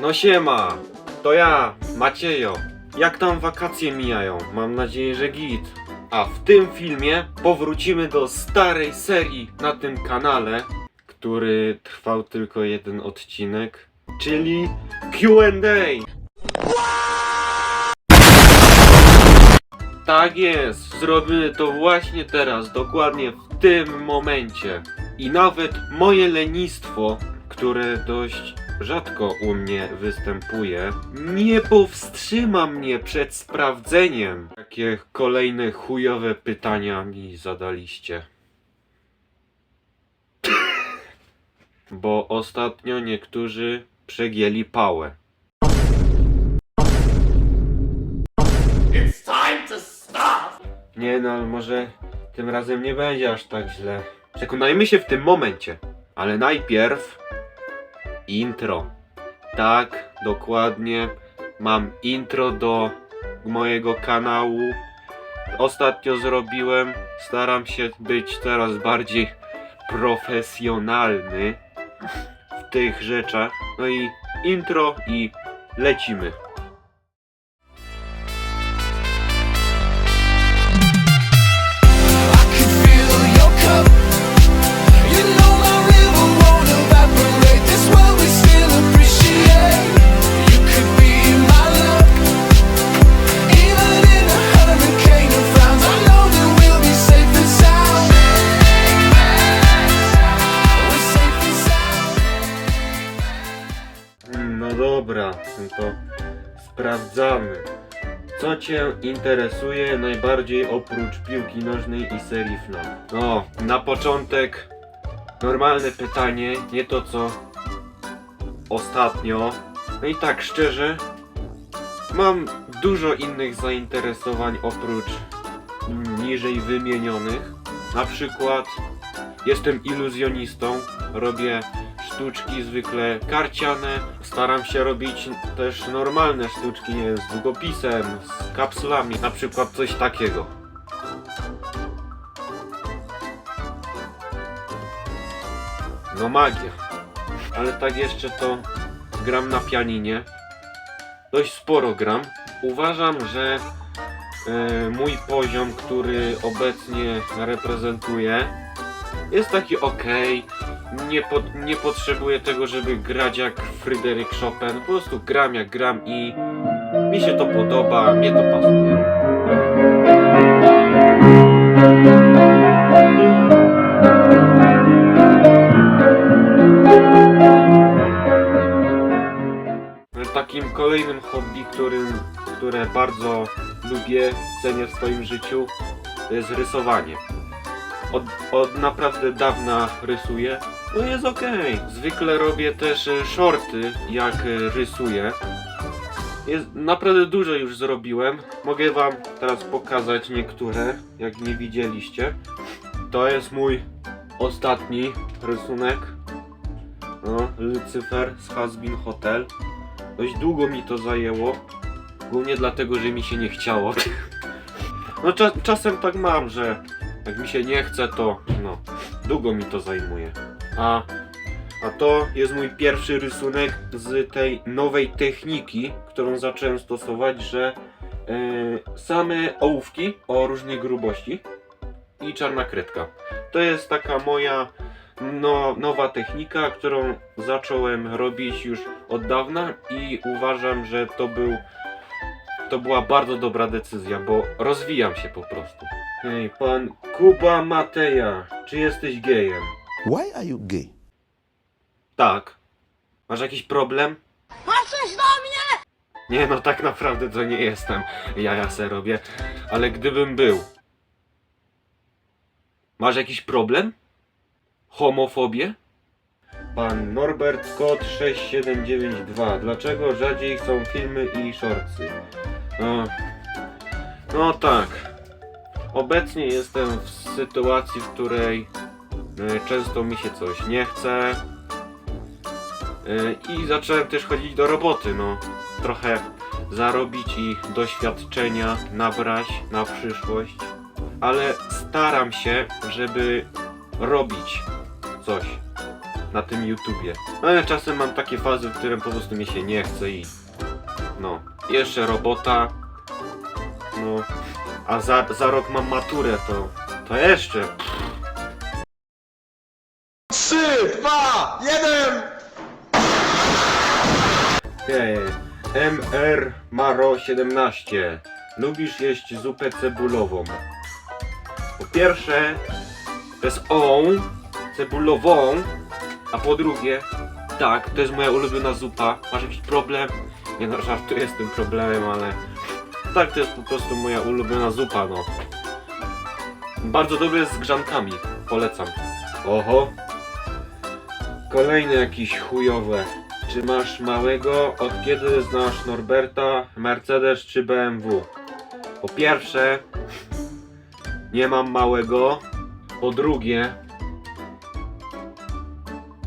No siema, to ja, Maciejo. Jak tam wakacje mijają? Mam nadzieję, że git. A w tym filmie powrócimy do starej serii na tym kanale, który trwał tylko jeden odcinek, czyli Q&A. Tak jest, zrobimy to właśnie teraz, dokładnie w tym momencie. I nawet moje lenistwo, które dość rzadko u mnie występuje, nie powstrzyma mnie przed sprawdzeniem. Jakie kolejne chujowe pytania mi zadaliście. Bo ostatnio niektórzy przegięli pałę. It's time to stop! Nie no, ale może tym razem nie będzie aż tak źle. Przekonajmy się w tym momencie. Ale najpierw intro. Tak, dokładnie. Mam intro do mojego kanału. Ostatnio zrobiłem. Staram się być coraz bardziej profesjonalny w tych rzeczach. No i intro i lecimy. Cię interesuje najbardziej oprócz piłki nożnej i serii FNAF? No, na początek normalne pytanie, nie to co ostatnio. No i tak szczerze, mam dużo innych zainteresowań oprócz niżej wymienionych. Na przykład jestem iluzjonistą, robię sztuczki zwykle karciane. Staram się robić też normalne sztuczki, nie wiem, z długopisem, z kapsulami, na przykład coś takiego. No magia. Ale tak jeszcze to gram na pianinie. Dość sporo gram. Uważam, że e, mój poziom, który obecnie reprezentuję, jest taki ok. Nie, pot, nie potrzebuję tego, żeby grać jak Fryderyk Chopin. Po prostu gram jak gram i mi się to podoba, mnie to pasuje. Takim kolejnym hobby, którym, które bardzo lubię, cenię w swoim życiu, to jest rysowanie. Od, od naprawdę dawna rysuję. No jest okej. Zwykle robię też e, shorty, jak e, rysuję. Jest, naprawdę dużo już zrobiłem. Mogę wam teraz pokazać niektóre, jak nie widzieliście. To jest mój ostatni rysunek. No, Lucyfer z Hasbin Hotel. Dość długo mi to zajęło. Głównie dlatego, że mi się nie chciało. No cza czasem tak mam, że jak mi się nie chce, to no, długo mi to zajmuje. A, a to jest mój pierwszy rysunek z tej nowej techniki, którą zacząłem stosować, że e, same ołówki o różnej grubości i czarna kredka. To jest taka moja no, nowa technika, którą zacząłem robić już od dawna i uważam, że to był to była bardzo dobra decyzja, bo rozwijam się po prostu. Hej, pan Kuba Mateja, czy jesteś gejem? Why are you gay? Tak. Masz jakiś problem? Patrzysz na mnie! Nie no, tak naprawdę to nie jestem. Ja ja se robię. Ale gdybym był. Masz jakiś problem? Homofobię? Pan Norbert Kot 6792. Dlaczego rzadziej są filmy i shortsy? No, no tak. Obecnie jestem w sytuacji, w której często mi się coś nie chce. E, I zacząłem też chodzić do roboty, no. Trochę zarobić i doświadczenia nabrać na przyszłość. Ale staram się, żeby robić coś. na tym YouTubie. Ale czasem mam takie fazy, w którym po prostu mi się nie chce i no. Jeszcze robota. No. A za, za rok mam maturę, to to jeszcze. Okej. MR Maro 17. Lubisz jeść zupę cebulową? Po pierwsze, to jest on, cebulową, a po drugie, tak, to jest moja ulubiona zupa. Masz jakiś problem? Nie no, żartuję z tym problemem, ale tak, to jest po prostu moja ulubiona zupa, no. Bardzo dobre jest z grzankami, polecam. Oho. Kolejne jakieś chujowe. Czy masz małego? Od kiedy znasz Norberta? Mercedes czy BMW? Po pierwsze, nie mam małego. Po drugie,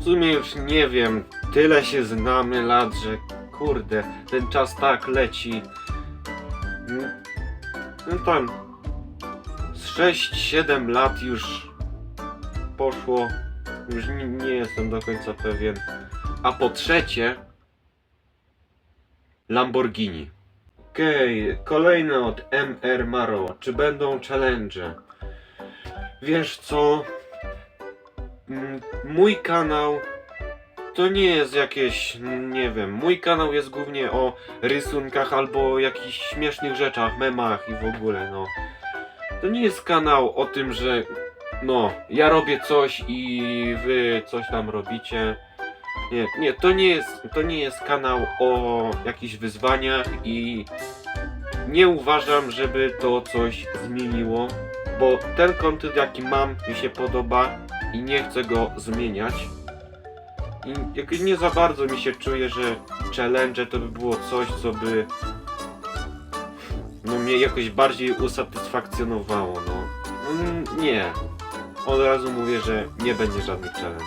w sumie już nie wiem, tyle się znamy lat, że kurde, ten czas tak leci. No tam, z 6-7 lat już poszło. Już nie, nie jestem do końca pewien. A po trzecie Lamborghini. Okej, kolejne od MR Maro. Czy będą challenge? Wiesz co? Mm, Mój kanał to nie jest jakieś, nie wiem, mój kanał jest głównie o rysunkach albo jakichś śmiesznych rzeczach, memach i w ogóle, no. To nie jest kanał o tym, że no, ja robię coś i wy coś tam robicie. Nie, nie, to nie jest, to nie jest kanał o jakichś wyzwaniach i nie uważam, żeby to coś zmieniło, bo ten kontent jaki mam mi się podoba i nie chcę go zmieniać. I nie za bardzo mi się czuje, że challenge to by było coś, co by no mnie jakoś bardziej usatysfakcjonowało, no. Mm, Nie. Od razu mówię, że nie będzie żadnych challenge.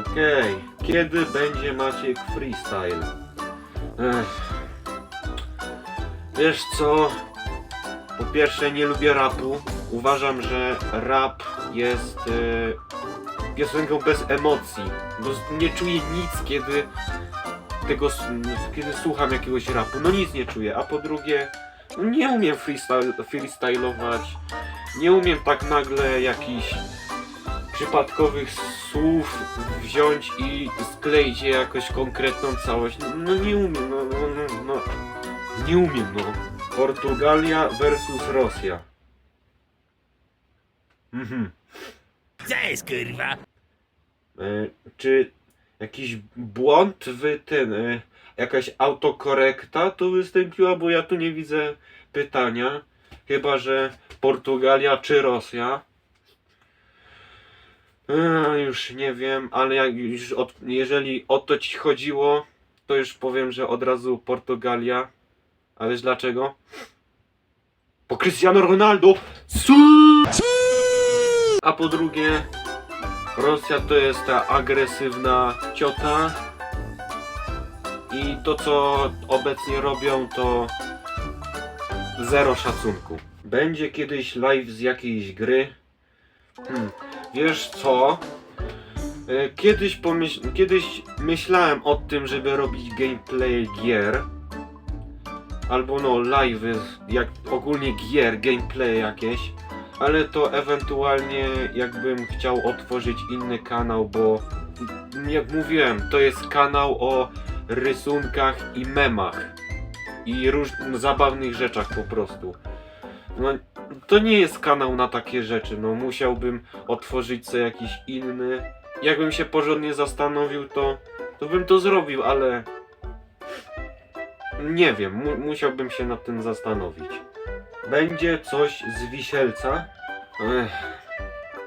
Okej. Kiedy będzie Maciek freestyle? Ech. Wiesz co? Po pierwsze nie lubię rapu. Uważam, że rap jest e, piosenką bez emocji. Bo nie czuję nic, kiedy tego, kiedy słucham jakiegoś rapu. No nic nie czuję. A po drugie, nie umiem freestyle, freestylować. Nie umiem tak nagle jakichś przypadkowych słów wziąć i skleić je jakoś konkretną całość. No, no nie umiem, no, no, no, no. Nie umiem, no. Portugalia versus Rosja. Mhm. Co jest kurwa? E, czy jakiś błąd w ten, e, jakaś autokorekta tu wystąpiła, bo ja tu nie widzę pytania. Chyba, że Portugalia czy Rosja. Już nie wiem, ale jak już od, jeżeli o to ci chodziło, to już powiem, że od razu Portugalia. A wiesz dlaczego? Po Cristiano Ronaldo! A po drugie, Rosja to jest ta agresywna ciota. I to co obecnie robią to zero szacunku. Będzie kiedyś live z jakiejś gry. Hmm. Wiesz co? E, Kiedyś, pomyśl, kiedyś myślałem o tym, żeby robić gameplay gier. Albo no live, jak ogólnie gier, gameplay jakieś ale to ewentualnie jakbym chciał otworzyć inny kanał, bo jak mówiłem, to jest kanał o rysunkach i memach i różnych zabawnych rzeczach po prostu. No, to nie jest kanał na takie rzeczy, no musiałbym otworzyć sobie jakiś inny. Jakbym się porządnie zastanowił, to, to bym to zrobił, ale nie wiem, mu, musiałbym się nad tym zastanowić. Będzie coś z wisielca. Ech,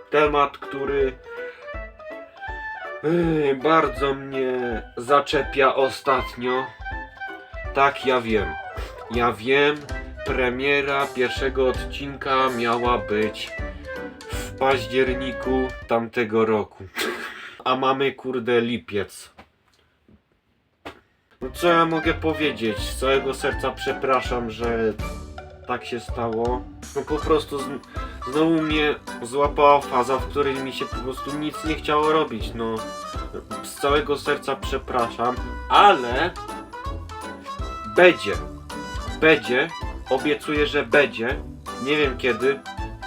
temat, który ech, bardzo mnie zaczepia ostatnio. Tak, ja wiem. Ja wiem, premiera pierwszego odcinka miała być w październiku tamtego roku. A mamy kurde lipiec. No co ja mogę powiedzieć? Z całego serca przepraszam, że tak się stało. No po prostu z, znowu mnie złapała faza, w której mi się po prostu nic nie chciało robić. No z całego serca przepraszam, ale będzie. Będzie. Obiecuję, że będzie. Nie wiem kiedy,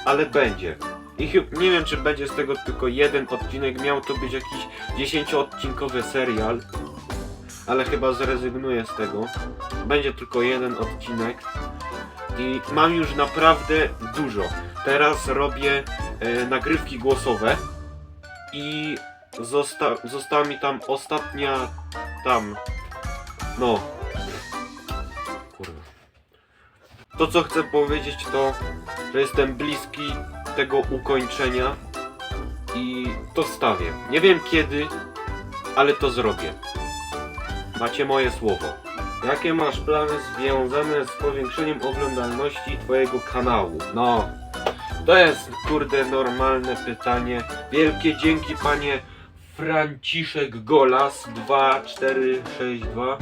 ale będzie. I nie wiem, czy będzie z tego tylko jeden odcinek. Miał to być jakiś 10-odcinkowy serial. Ale chyba zrezygnuję z tego. Będzie tylko jeden odcinek. I mam już naprawdę dużo. Teraz robię e, nagrywki głosowe. I zosta została mi tam ostatnia. Tam. No. To co chcę powiedzieć to, że jestem bliski tego ukończenia i to stawię. Nie wiem kiedy, ale to zrobię. Macie moje słowo. Jakie masz plany związane z powiększeniem oglądalności twojego kanału? No, to jest kurde normalne pytanie. Wielkie dzięki panie Franciszek Golas 2462.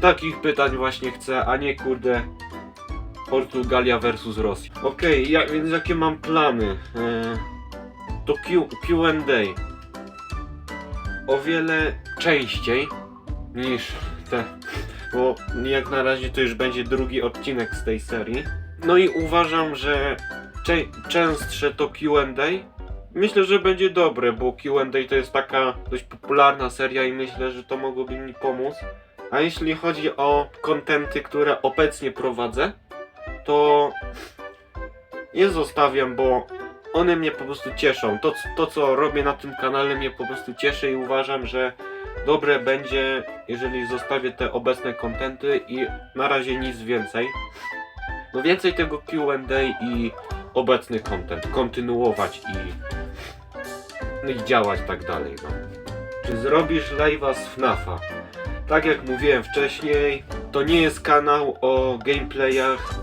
Takich pytań właśnie chcę, a nie kurde Portugalia versus Rosja. Okej, ja, więc jakie mam plany? E, to Q&A. O wiele częściej niż te, bo jak na razie to już będzie drugi odcinek z tej serii. No i uważam, że częstsze to Q&A. Myślę, że będzie dobre, bo Q&A to jest taka dość popularna seria i myślę, że to mogłoby mi pomóc. A jeśli chodzi o kontenty, które obecnie prowadzę, to je zostawiam, bo one mnie po prostu cieszą. To, to, co robię na tym kanale, mnie po prostu cieszy i uważam, że dobre będzie, jeżeli zostawię te obecne kontenty i na razie nic więcej. No więcej tego Q&A i obecny content, kontynuować i, no i działać tak dalej. No. Czy zrobisz live'a z FNAFa? Tak jak mówiłem wcześniej, to nie jest kanał o gameplayach.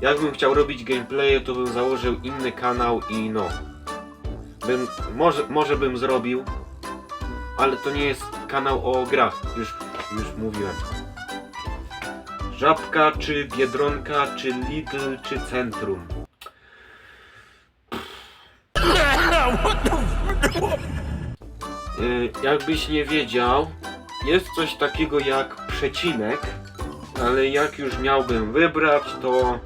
Jakbym chciał robić gameplaye, to bym założył inny kanał i no. Bym, może, może bym zrobił, ale to nie jest kanał o grach, już, już mówiłem. Żabka, czy Biedronka, czy Lidl, czy Centrum? Y, Jakbyś nie wiedział, jest coś takiego jak przecinek, ale jak już miałbym wybrać, to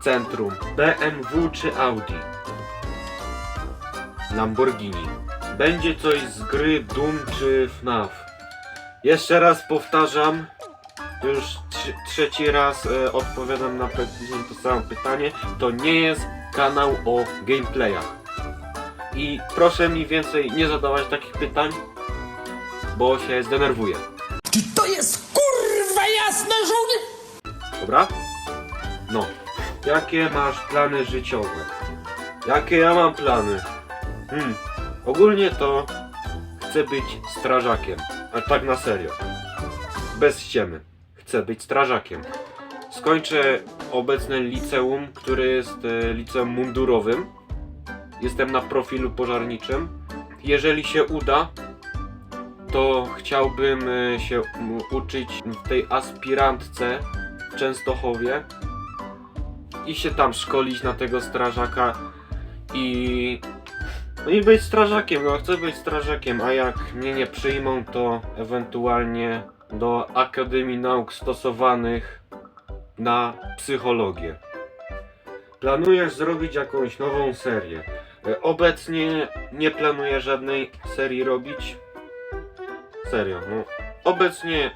Centrum. BMW czy Audi? Lamborghini. Będzie coś z gry Doom czy FNAF? Jeszcze raz powtarzam, już trze- trzeci raz e, odpowiadam na to samo pytanie. To nie jest kanał o gameplayach. I proszę mi więcej nie zadawać takich pytań, bo się zdenerwuję. Czy to jest kurwa jasne, żołnierz? Dobra? No. Jakie masz plany życiowe? Jakie ja mam plany? Hmm. Ogólnie to chcę być strażakiem. A tak na serio. Bez ściemy. Chcę być strażakiem. Skończę obecne liceum, które jest e, liceum mundurowym. Jestem na profilu pożarniczym. Jeżeli się uda, to chciałbym e, się uczyć w tej aspirantce w Częstochowie i się tam szkolić na tego strażaka i no i być strażakiem, no chcę być strażakiem, a jak mnie nie przyjmą, to ewentualnie do Akademii Nauk Stosowanych na psychologię. Planujesz zrobić jakąś nową serię. E, Obecnie nie planuję żadnej serii robić. Serio, no. Obecnie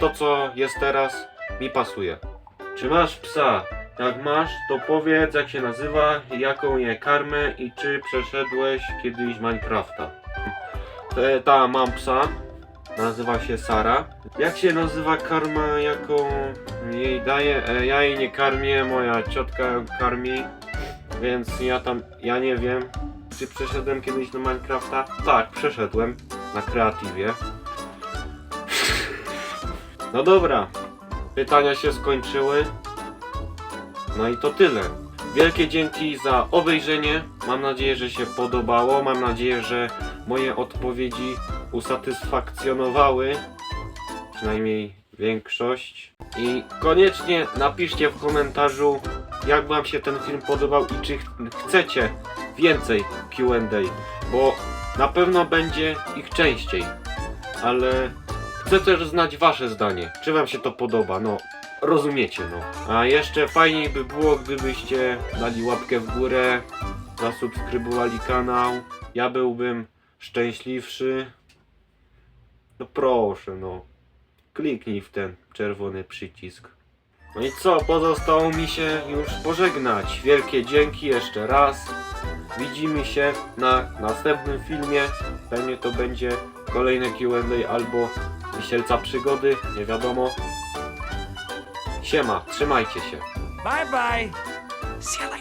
to co jest teraz mi pasuje. Czy masz psa? Jak masz, to powiedz jak się nazywa, jaką je karmę i czy przeszedłeś kiedyś Minecrafta. E, ta, mam psa. Nazywa się Sara. Jak się nazywa karma, jaką jej daję? E, ja jej nie karmię, moja ciotka ją karmi. Więc ja tam, ja nie wiem. Czy przeszedłem kiedyś na Minecrafta? Tak, przeszedłem. Na kreatywie. No dobra. Pytania się skończyły. No i to tyle. Wielkie dzięki za obejrzenie. Mam nadzieję, że się podobało. Mam nadzieję, że moje odpowiedzi usatysfakcjonowały. Przynajmniej większość. I koniecznie napiszcie w komentarzu, jak Wam się ten film podobał i czy ch- chcecie więcej QA. Bo Na pewno będzie ich częściej, ale chcę też znać wasze zdanie. Czy wam się to podoba? No, rozumiecie, no. A jeszcze fajniej by było, gdybyście dali łapkę w górę, zasubskrybowali kanał. Ja byłbym szczęśliwszy. No proszę, no. Kliknij w ten czerwony przycisk. No i co, pozostało mi się już pożegnać. Wielkie dzięki jeszcze raz. Widzimy się na następnym filmie. Pewnie to będzie kolejne Q&A albo Wisielca Przygody, nie wiadomo. Siema, trzymajcie się. Bye bye. See you later.